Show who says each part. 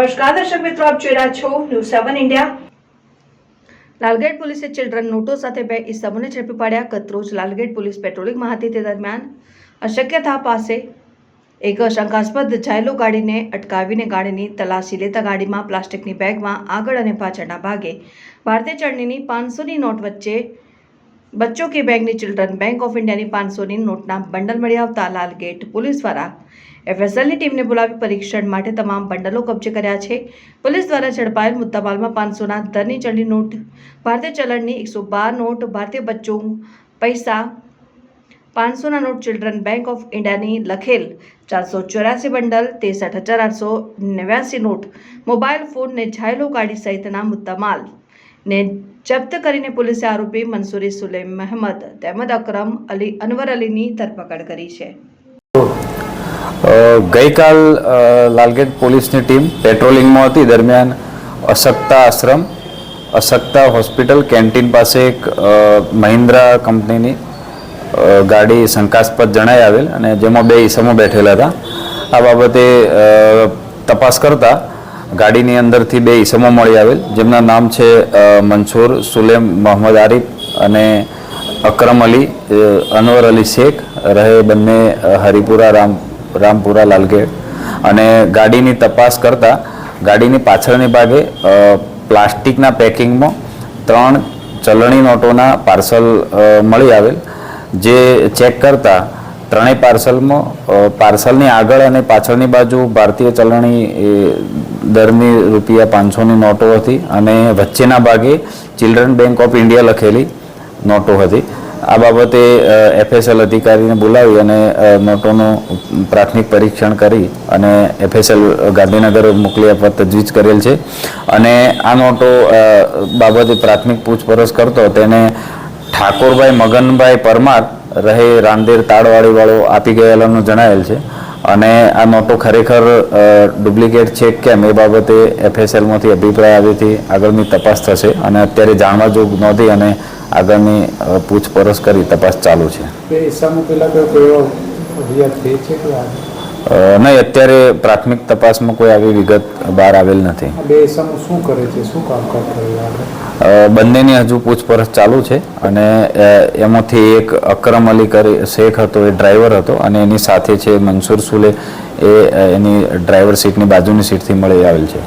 Speaker 1: નમસ્કાર, દર્શક મિત્રો, આપ જોઈ રહ્યા છો ન્યૂઝ સેવન ઇન્ડિયા લાલગેટ પોલીસે ચિલ્ડ્રન નોટો સાથે બે ઇસમોને ઝડપી પાડ્યા. ગતરોજ લાલગેટ પોલીસ પેટ્રોલિંગમાં હતી તે દરમિયાન અશક્યતા પાસે એક શંકાસ્પદ જાયલો ગાડીને અટકાવીને ગાડીની તલાશી લેતા ગાડીમાં પ્લાસ્ટિકની બેગમાં આગળ અને પાછળના ભાગે ભારતીય ચલણીની પાંચસોની નોટ વચ્ચે બચ્ચો કે બેંકની ચિલ્ડ્રન બેંક ઓફ ઇન્ડિયાની પાંચસોની નોટના બંડલ મળી આવતા લાલગેટ પોલીસ દ્વારા એફએસએલની ટીમને બોલાવી પરીક્ષણ માટે તમામ બંડલો કબજે કર્યા છે. પોલીસ દ્વારા ઝડપાયેલ મુદ્દામાલમાં પાંચસોના દરની ચલણી નોટ, ભારતીય ચલણની એકસો બાર નોટ, ભારતીય બચ્ચો પૈસા, પાંચસોના નોટ ચિલ્ડ્રન બેંક ઓફ ઇન્ડિયાની લખેલ ચારસો ચોરાસી બંડલ, ત્રેસઠ હજાર આઠસો નેવ્યાસી નોટ, મોબાઈલ ફોન ને ઝાયલો ગાડી સહિતના મુદ્દામાલ. ને જપ્ત કરીને પોલીસે આરોપી મંસૂરી સુલેમ મહેમદ, તેમજ અકરમ અલી, અનવર અલીની ધરપકડ કરી છે.
Speaker 2: ગઈકાલ લાલગેટ પોલીસની ટીમ પેટ્રોલિંગમાં હતી. દરમિયાન અશક્તા આશ્રમ, અશક્તા હોસ્પિટલ, કેન્ટીન પાસે એક મહિન્દ્રા કંપનીની ગાડી શંકાસ્પદ જણાઈ આવેલ અને જેમાં બે ઈસમો બેઠેલા હતા. આ બાબતે તપાસ કરતા ગાડીની અંદરથી બે ઈસમો મળી આવેલ. જેમના નામ છે મંસૂર, સુલેમ, મોહમ્મદ આરિફ અને અકરમ અલી અનવર અલી શેખ. રહે બંને હરિપુરા, રામ રામપુરા લાલગેટ. અને ગાડીની તપાસ કરતા ગાડીની પાછળની ભાગે પ્લાસ્ટિકના પેકિંગમાં ત્રણ ચલણી નોટોના પાર્સલ મળી આવેલ, જે ચેક કરતા ત્રણેય પાર્સલમાં પાર્સલની આગળ અને પાછળની બાજુ ભારતીય ચલણી દરની રૂપિયા પાંચસોની નોટો હતી અને વચ્ચેના ભાગે ચિલ્ડ્રન બેંક ઓફ ઇન્ડિયા લખેલી નોટો હતી. આ બાબતે એફએસએલ અધિકારીને બોલાવી અને નોટોનું પ્રાથમિક પરીક્ષણ કરી અને એફએસએલ ગાંધીનગર મોકલી આપવા તજવીજ કરેલ છે. અને આ નોટો બાબતે પ્રાથમિક પૂછપરછ કરતો તેને ઠાકોરભાઈ મગનભાઈ પરમાર રહે રાંદેર તાળવાડીવાળો આપી ગયેલાનું જણાયેલ છે. અને આ નોટો ખરેખર ડુપ્લિકેટ છે કેમ એ બાબતે એફએસએલમાંથી અભિપ્રાય આવ્યોથી આગળની તપાસ થશે અને અત્યારે જાણવા જોગ નહોતી અને આગળની પૂછપરછ કરી તપાસ ચાલુ છે. નહીં અત્યારે પ્રાથમિક તપાસમાં કોઈ આવી વિગત બહાર આવેલ નથી.
Speaker 3: બે શું કરે છે? શું
Speaker 2: બંનેની હજુ પૂછપરછ ચાલુ છે અને એમાંથી એક અકરમ અલી કરી શેખ હતો એ ડ્રાઈવર હતો અને એની સાથે છે મનસુર સુલે. એ એની ડ્રાઈવર સીટની બાજુની સીટથી મળી આવેલ છે.